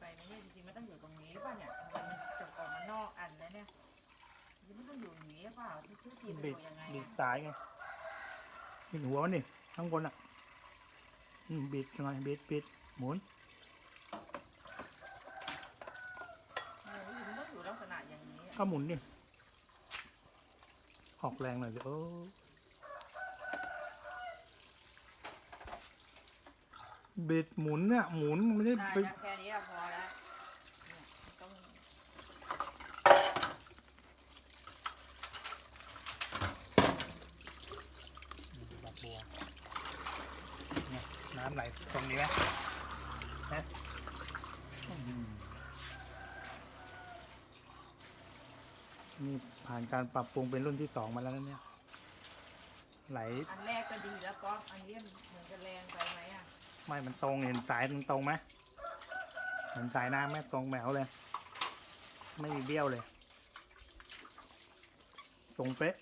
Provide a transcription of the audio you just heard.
ไปไหมเนี่ยจริงๆไม่ต้องอยู่ตรงนี้ป่ะเนี่ยทำไมันจบออกมานอกอันแล้วเนี่ยยังไม่ต้องอยู่อย่งนี้ป่ะที่ธุรกิจมันบิดอยู่ยังไงบิดอสายไงบิดหัวนี่ทั้งคนอะบิดยังไงบิดบิดหมุนเออมันต้องอยู่ลักษณะอย่างนี้อะก็หมุนนี่ออกแรงหน่อยสิเออบิดหมุนเนี่ยหมุนไม่ได้ไปแค่นี้ นี่ยน้ำไหลตรงนี้ไหมนะอื้อหือนี่ผ่านการปรับปรุงเป็นรุ่นที่สองมาแล้วนะเนี่ย ไหล อันแรกก็ดีแล้วก็อันนี้เหมือนจะแรงไปไหมอะ ไม่ มันตรง เห็นสายมันตรงไหมเห็นสายน้ำไหมตรงแหมวเลย ไม่มีเบี้ยวเลย ตรงเป๊ะ